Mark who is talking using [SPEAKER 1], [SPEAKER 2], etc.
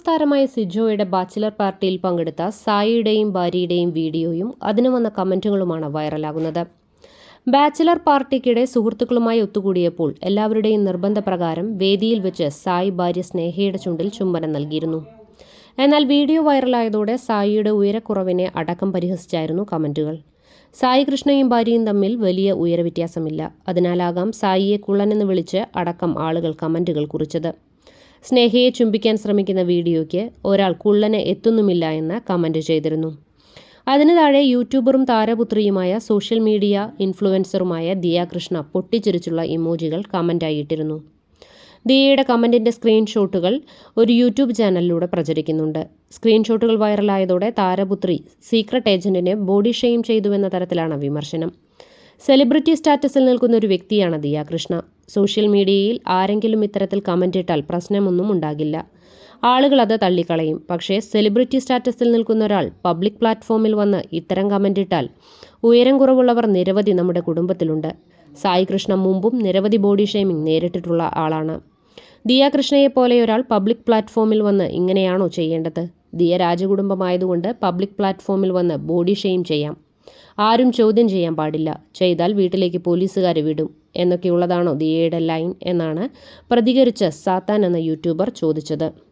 [SPEAKER 1] Box താരമായ സിജോയുടെ bachelor പാർട്ടിയിൽ പങ്കെടുത്ത സായിയുടെയും ഭാര്യയുടെയും വീഡിയോയും അതിനു വന്ന കമന്റുകളുമാണ് വൈറലാകുന്നത്. ബാച്ചിലർ പാർട്ടിക്കിടെ സുഹൃത്തുക്കളുമായി ഒത്തുകൂടിയപ്പോൾ എല്ലാവരുടെയും നിർബന്ധപ്രകാരം വേദിയിൽ വെച്ച് സായി ഭാര്യ സ്നേഹയുടെ ചുണ്ടിൽ ചുംബനം നൽകിയിരുന്നു. എന്നാൽ വീഡിയോ വൈറലായതോടെ സായിയുടെ ഉയരക്കുറവിനെ അടക്കം പരിഹസിച്ചായിരുന്നു കമന്റുകൾ. സായി കൃഷ്ണയും ഭാര്യയും തമ്മിൽ വലിയ ഉയരവ്യത്യാസമില്ല. അതിനാലാകാം സായിയെ കുള്ളനെന്ന് വിളിച്ച് അടക്കം ആളുകൾ കമന്റുകൾ കുറിച്ചത്. സ്നേഹയെ ചുംബിക്കാൻ ശ്രമിക്കുന്ന വീഡിയോയ്ക്ക് ഒരാൾ കുള്ളനെ എത്തുന്നുമില്ല എന്ന് കമന്റ് ചെയ്തിരുന്നു. അതിനു താഴെ യൂട്യൂബറും താരപുത്രിയുമായ സോഷ്യൽ മീഡിയ ഇൻഫ്ലുവൻസറുമായ ദിയ കൃഷ്ണ പൊട്ടിച്ചിരിച്ചുള്ള ഇമോജികൾ കമന്റായിട്ടിരുന്നു ദിയയുടെ കമന്റിന്റെ സ്ക്രീൻഷോട്ടുകൾ ഒരു യൂട്യൂബ് ചാനലിലൂടെ പ്രചരിക്കുന്നുണ്ട്. സ്ക്രീൻഷോട്ടുകൾ വൈറലായതോടെ താരപുത്രി സീക്രട്ട് ഏജന്റിനെ ബോഡി ഷെയിം ചെയ്തുവെന്ന തരത്തിലാണ് വിമർശനം. സെലിബ്രിറ്റി സ്റ്റാറ്റസിൽ നിൽക്കുന്ന ഒരു വ്യക്തിയാണ് ദിയ കൃഷ്ണ സോഷ്യൽ മീഡിയയിൽ ആരെങ്കിലും ഇത്തരത്തിൽ കമന്റ് ഇട്ടാൽ പ്രശ്നമൊന്നും ഉണ്ടാകില്ല. ആളുകൾ അത് തള്ളിക്കളയും. പക്ഷേ സെലിബ്രിറ്റി സ്റ്റാറ്റസിൽ നിൽക്കുന്ന ഒരാൾ പബ്ലിക് പ്ലാറ്റ്ഫോമിൽ വന്ന് ഇത്തരം കമന്റ് ഇട്ടാൽ ഉയരം കുറവുള്ളവർ നിരവധി നമ്മുടെ കുടുംബത്തിലുണ്ട്. സായി കൃഷ്ണ മുമ്പും നിരവധി ബോഡി ഷെയ്മിംഗ് നേരിട്ടിട്ടുള്ള ആളാണ്. ദിയ കൃഷ്ണയെ പോലെ ഒരാൾ പബ്ലിക് പ്ലാറ്റ്ഫോമിൽ വന്ന് ഇങ്ങനെയാണോ ചെയ്യേണ്ടത്? ദിയ രാജകുടുംബമായതുകൊണ്ട് പബ്ലിക് പ്ലാറ്റ്ഫോമിൽ വന്ന് ബോഡി ഷെയിം ചെയ്യാം. ആരും ചോദ്യം ചെയ്യാൻ പാടില്ല. ചെയ്താൽ വീട്ടിലേക്ക് പോലീസുകാരെ വിടും. എന്നൊക്കെയുള്ളതാണോ ദിയയുടെ ലൈൻ എന്നാണ് പ്രതികരിച്ച സാത്താൻ എന്ന യൂട്യൂബർ ചോദിച്ചത്.